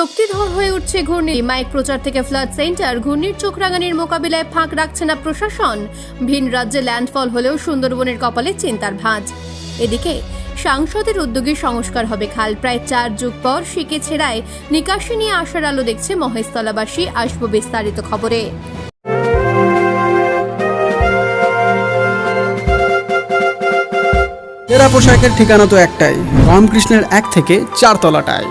শক্তিধর হয়ে উঠছে ঘূর্ণি। মাইক প্রচার থেকে ফ্লাড সেন্টার ঘূর্ণির চোখ রাঙানির মোকাবিলায় ফাঁক রাখছে না প্রশাসন। ভিন রাজ্যে ল্যান্ডফল হলেও সুন্দরবনের কপালে চিন্তার ভাঁজ। এদিকে, সাংসদের উদ্যোগে সংস্কার হবে খাল। প্রায় চার যুগ পর শিকে ছেড়ায় নিকাশি নিয়ে আসার আলো দেখছে মহেশতলাবাসী, আসব বিস্তারিত খবরে। সেরা পোশাকের ঠিকানা তো একটাই, রামকৃষ্ণের এক থেকে চার তলাটায়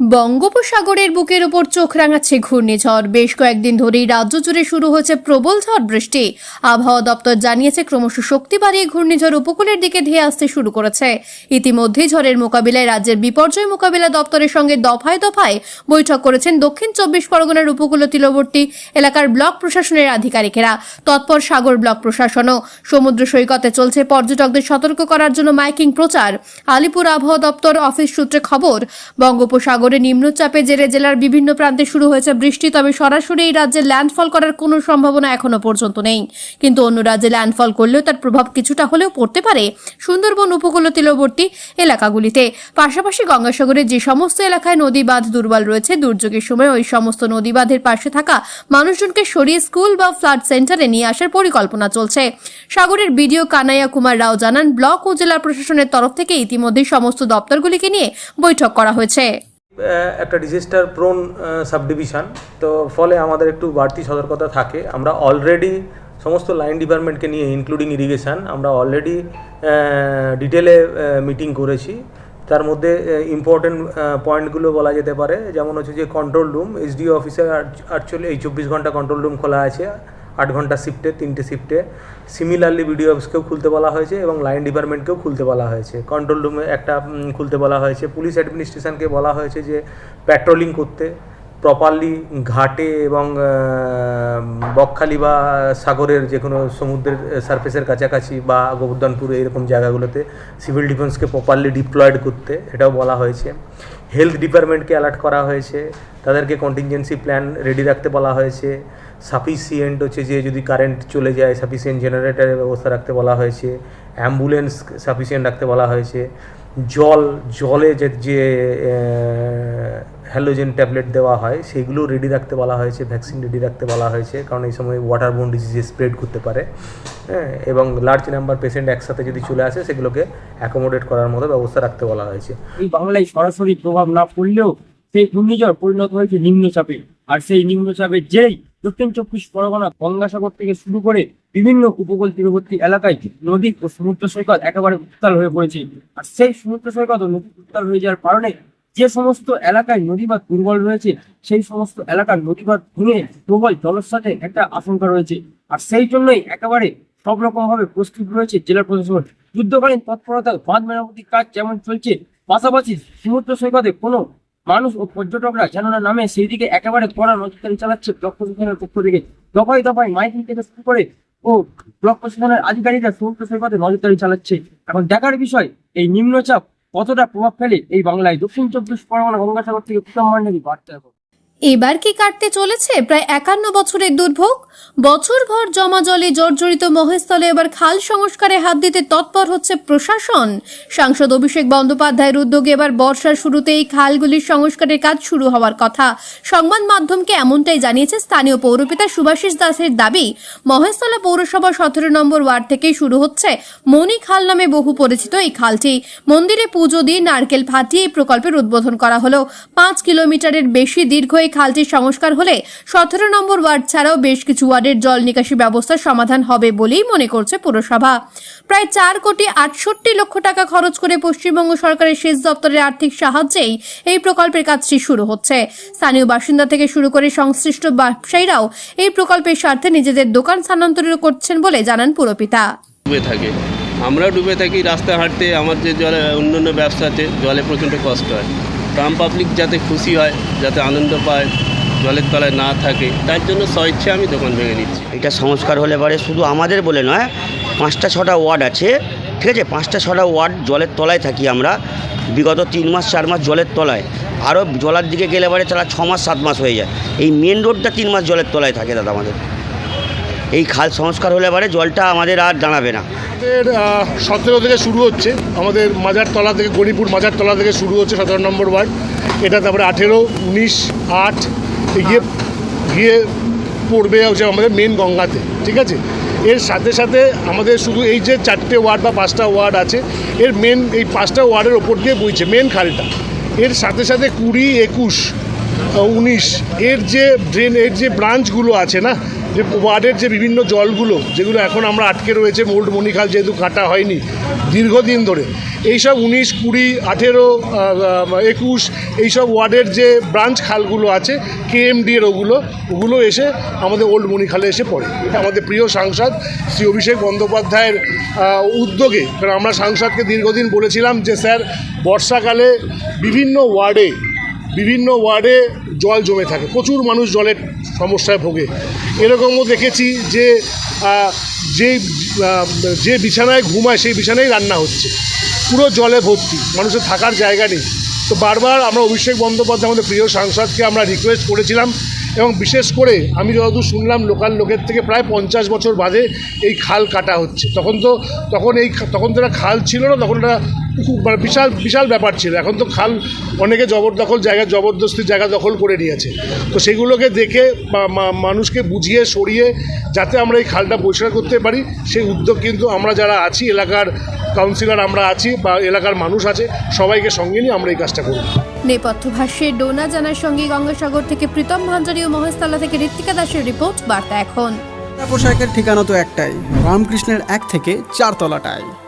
বঙ্গোপসাগরের বুকের ওপর চোখ রাঙাচ্ছে ঘূর্ণিঝড়। বেশ কয়েকদিন ধরেই রাজ্য জুড়ে শুরু হয়েছে প্রবল ঝড় বৃষ্টি। আবহাওয়া দপ্তর জানিয়েছে, ক্রমশ শক্তি বাড়িয়ে ঘূর্ণিঝড় উপকূলের দিকে ধেয়ে আসতে শুরু করেছে। ইতিমধ্যেই ঝড়ের মোকাবিলায় রাজ্যের বিপর্যয় মোকাবিলা দপ্তরের সঙ্গে দফায় দফায় বৈঠক করেছেন দক্ষিণ চব্বিশ পরগনার উপকূল তীরবর্তী এলাকার ব্লক প্রশাসনের আধিকারিকেরা। তৎপর সাগর ব্লক প্রশাসনও সমুদ্র সৈকতে চলছে পর্যটকদের সতর্ক করার জন্য মাইকিং প্রচার। আলিপুর আবহাওয়া দপ্তর অফিস সূত্রে খবর, বঙ্গোপসাগরে নিম্নচাপে জেরে জেলার বিভিন্ন প্রান্তে শুরু হয়েছে বৃষ্টি, তবে সরাসরি এই রাজ্যে ল্যান্ডফল করার কোনো সম্ভাবনা এখনও পর্যন্ত নেই। কিন্তু অন্য রাজ্যে ল্যান্ডফল করলেও তার প্রভাব কিছুটা হলেও পড়তে পারে সুন্দরবন উপকূল তীরবর্তী এলাকাগুলিতে। পাশাপাশি গঙ্গাসাগরের যে সমস্ত এলাকায় নদী বাঁধ দুর্বল রয়েছে, দুর্যোগের সময় ওই সমস্ত নদী বাঁধের পাশে থাকা মানুষজনকে সরিয়ে স্কুল বা ফ্লাড সেন্টারে নিয়ে আসার পরিকল্পনা চলছে। সাগরের বিডিও কানাইয়া কুমার রাও জানান, ব্লক ও জেলা প্রশাসনের তরফ থেকে ইতিমধ্যেই সমস্ত দপ্তরগুলিকে নিয়ে বৈঠক করা হয়েছে। একটা ডিজাস্টার প্রোন সাব ডিভিশন তো ফলে আমাদের একটু বাড়তি সতর্কতা থাকে। আমরা অলরেডি সমস্ত লাইন ডিপার্টমেন্টকে নিয়ে ইনক্লুডিং ইরিগেশন আমরা অলরেডি ডিটেলে মিটিং করেছি। তার মধ্যে ইম্পর্টেন্ট পয়েন্টগুলো বলা যেতে পারে। যেমন হচ্ছে যে কন্ট্রোল রুম এসডিও অফিসে অ্যাকচুয়ালি এই চব্বিশ ঘণ্টা কন্ট্রোল রুম খোলা আছে। আট ঘণ্টা শিফটে তিনটে শিফটে সিমিলারলি বিডিও অফিসকেও খুলতে বলা হয়েছে এবং লাইন ডিপার্টমেন্টকেও খুলতে বলা হয়েছে। কন্ট্রোল রুমে একটা খুলতে বলা হয়েছে। পুলিশ অ্যাডমিনিস্ট্রেশনকে বলা হয়েছে যে প্যাট্রোলিং করতে। প্রপারলি ঘাটে এবং বকখালি বা সাগরের যে কোনো সমুদ্রের সার্ফেসের কাছাকাছি বা গোবর্ধনপুর এরকম জায়গাগুলোতে সিভিল ডিফেন্সকে প্রপারলি ডিপ্লয়েড করতে এটাও বলা হয়েছে। হেলথ ডিপার্টমেন্টকে অ্যালার্ট করা হয়েছে। তাদেরকে কন্টিনজেন্সি প্ল্যান রেডি রাখতে বলা হয়েছে। সাফিসিয়েন্ট হচ্ছে যে যদি কারেন্ট চলে যায় সাফিসিয়েন্ট জেনারেটারের ব্যবস্থা রাখতে বলা হয়েছে। অ্যাম্বুলেন্স সাফিসিয়েন্ট রাখতে বলা হয়েছে। জল, জলে যে হ্যালোজেন ট্যাবলেট দেওয়া হয় সেগুলো রেডি রাখতে বলা হয়েছে ভ্যাকসিন রেডি রাখতে বলা হয়েছে, কারণ এই সময় ওয়াটার বোন ডিজিজে স্প্রেড করতে পারে হ্যাঁ এবং লার্জ নাম্বার পেশেন্ট একসাথে যদি চলে আসে, সেগুলোকে অ্যাকোমোডেট করার মতো ব্যবস্থা রাখতে বলা হয়েছে। এই বাংলায় সরাসরি প্রভাব না পড়লেও সেই ঘূর্ণিঝড় পরিণত হয়েছে নিম্নচাপে। আর সেই নিম্নচাপের জেরেই দক্ষিণ চব্বিশ পরগনা গঙ্গাসাগর থেকে শুরু করে বিভিন্ন উপকূল তীরবর্তী এলাকায় নদী ও সমুদ্র সৈকত একেবারে উত্তাল হয়ে পড়েছে। আর সেই সমুদ্র সৈকত ও নদী উত্তাল হয়ে যাওয়ার কারণে যে সমস্ত এলাকায় নদীবাদ দুর্বল রয়েছে, সেই সমস্ত এলাকার নদীবাদ ভেঙে প্রবল জলস্রোতে একটা আশঙ্কা রয়েছে। আর সেই জন্যই একেবারে সব রকম ভাবে প্রস্তুত রয়েছে জেলা প্রশাসন। যুদ্ধকালীন তৎপরতা বাঁধ মেরামতির কাজ যেমন চলছে, পাশাপাশি সমুদ্র সৈকতে কোনো মানুষ ও পর্যটকরা যেন না নামে সেই দিকে একেবারে কড়া নজরদারি চালাচ্ছে ব্লক প্রশাসনের পক্ষ থেকে। দফায় দফায় মাইকিং থেকে শুরু করে ও ব্লক প্রশাসনের আধিকারিকরা সমুদ্র সৈকতে নজরদারি চালাচ্ছে। এখন দেখার বিষয়, এই নিম্নচাপ কতটা প্রভাব ফেলে এই বাংলায়? দক্ষিণ চব্বিশ পরগনা গঙ্গাসাগর থেকে মান্ডারি বার্তা এখন। এবার কি কাটতে চলেছে? প্রায় একান্ন বছরের দুর্ভোগ। বছরভর জমা জলে জর্জরিত মহেশতলে এবার খাল সংস্কারে হাত দিতে তৎপর হচ্ছে প্রশাসন। সাংসদ অভিষেক বন্দ্যোপাধ্যায়ের উদ্যোগে এবার বর্ষার শুরুতে এই খালগুলির সংস্কারের কাজ শুরু হওয়ার কথা। সংবাদ মাধ্যমকে এমনটাই জানিয়েছে স্থানীয় পৌরপিতা সুভাষিস দাসের দাবি, মহেশতলা পৌরসভা সতেরো নম্বর ওয়ার্ড থেকেই শুরু হচ্ছে মণি খাল নামে বহু পরিচিত এই খালটি। মন্দিরে পুজো দিয়ে নারকেল ফাটিয়ে এই প্রকল্পের উদ্বোধন করা হলো। পাঁচ কিলোমিটারের বেশি দীর্ঘ এই খালটির সংস্কার হলে সতেরো নম্বর ওয়ার্ড ছাড়াও বেশ কিছু ওয়ার্ডের জল নিকাশি ব্যবস্থার সমাধান হবে বলেই মনে করছে পুরসভা। প্রায় চার কোটি আটষট্টি লক্ষ টাকা খরচ করে পশ্চিমবঙ্গ সরকারের সেচ দপ্তরের আর্থিক সাহায্যেই এই প্রকল্পের কাজটি শুরু হচ্ছে। স্থানীয় বাসিন্দা থেকে শুরু করে সংশ্লিষ্ট ব্যবসায়ীরাও এই প্রকল্পের স্বার্থে নিজেদের দোকান স্থানান্তরিত করছেন বলে জানান পুরপিতা। থাকে। আমরাও ডুবে থাকি রাস্তা হাঁটতে আমার যে জলে অন্যান্য ব্যবসাতে জলে প্রচণ্ড কষ্ট হয়। ট্রাম পাবলিক যাতে খুশি হয়, যাতে আনন্দ পায়, জলের তলায় না থাকে, তার জন্য স্বইচ্ছে আমি দোকান ভেঙে নিচ্ছি। এটা সংস্কার হলে পরে, শুধু আমাদের বলে নয়, পাঁচটা ছটা ওয়ার্ড আছে, ঠিক আছে? পাঁচটা ছটা ওয়ার্ড জলের তলায় থাকি আমরা, বিগত তিন মাস, চার মাস জলের তলায়। আরও জলার দিকে গেলে পরে তারা ছ মাস, সাত মাস হয়ে যায়। এই মেন রোডটা তিন মাস জলের তলায় থাকে দাদা আমাদের। এই খাল সংস্কার হলে পরে জলটা আমাদের আর দাঁড়াবে না। আমাদের সতেরো থেকে শুরু হচ্ছে। আমাদের মাজারতলা থেকে, গণিপুর মাজারতলা থেকে শুরু হচ্ছে সতেরো নম্বর ওয়ার্ড। এটা তারপরে আঠেরো, উনিশ, আট, গিয়ে গিয়ে পড়বে হচ্ছে আমাদের মেন গঙ্গাতে, ঠিক আছে? এর সাথে সাথে আমাদের শুধু এই যে চারটে ওয়ার্ড বা পাঁচটা ওয়ার্ড আছে, এর মেন এই পাঁচটা ওয়ার্ডের ওপর দিয়ে বইছে মেন খালটা। এর সাথে সাথে কুড়ি, একুশ উনিশ, এর যে ড্রেন এর যে ব্রাঞ্চগুলো আছে না যে ওয়ার্ডের যে বিভিন্ন জলগুলো যেগুলো এখন আমরা আটকে রয়েছে মোল্ড মণিখাল যেহেতু কাটা হয়নি দীর্ঘদিন ধরে, এইসব উনিশ, কুড়ি, আঠেরো একুশ, এইসব ওয়ার্ডের যে ব্রাঞ্চ খালগুলো আছে, কেএমডি এর ওগুলো ওগুলো এসে আমাদের ওল্ড মণিখালে এসে পড়ে। এটা আমাদের প্রিয় সাংসদ শ্রী অভিষেক বন্দ্যোপাধ্যায়ের উদ্যোগে, কারণ আমরা সাংসদকে দীর্ঘদিন বলেছিলাম যে, স্যার, বর্ষাকালে বিভিন্ন ওয়ার্ডে বিভিন্ন ওয়ার্ডে জল জমে থাকে। প্রচুর মানুষ জলের সমস্যায় ভোগে। এরকমও দেখেছি যে যে যে বিছানায় ঘুমায় সেই বিছানায় রান্না হচ্ছে। পুরো জলে ভর্তি, মানুষের থাকার জায়গা নেই। তো বারবার আমরা অভিষেক বন্দ্যোপাধ্যায়, আমাদের প্রিয় সাংসদকে আমরা রিকোয়েস্ট করেছিলাম এবং বিশেষ করে আমি যতদূর শুনলাম লোকাল লোকের থেকে প্রায় পঞ্চাশ বছর বাদে এই খাল কাটা হচ্ছে। তখন তো, তখন এই তখন তো খাল ছিল না, তখন এটা মানে বিশাল বিশাল ব্যাপার ছিল। এখন তো খাল অনেকে জবরদখল জায়গা জবরদস্তি জায়গা দখল করে নিয়েছে। তো সেগুলোকে দেখে বা- মা- মানুষকে বুঝিয়ে সরিয়ে যাতে আমরা এই খালটা পরিষ্কার করতে পারি সেই উদ্যোগ কিন্তু আমরা যারা আছি এলাকার কাউন্সিলর আমরা আছি বা এলাকার মানুষ আছে সবাইকে সঙ্গে নিয়ে আমরা এই কাজটা করব। নেপথ্য ভাষ্যে ডোনা জানার সঙ্গে গঙ্গাসাগর থেকে প্রীতম ভাঞ্জারী ও মহেশতলা থেকে ঋত্বিকা দাসের রিপোর্ট বার্তা এখন। পোশাকের ঠিকানা তো একটাই রামকৃষ্ণের এক থেকে চার তলাটায়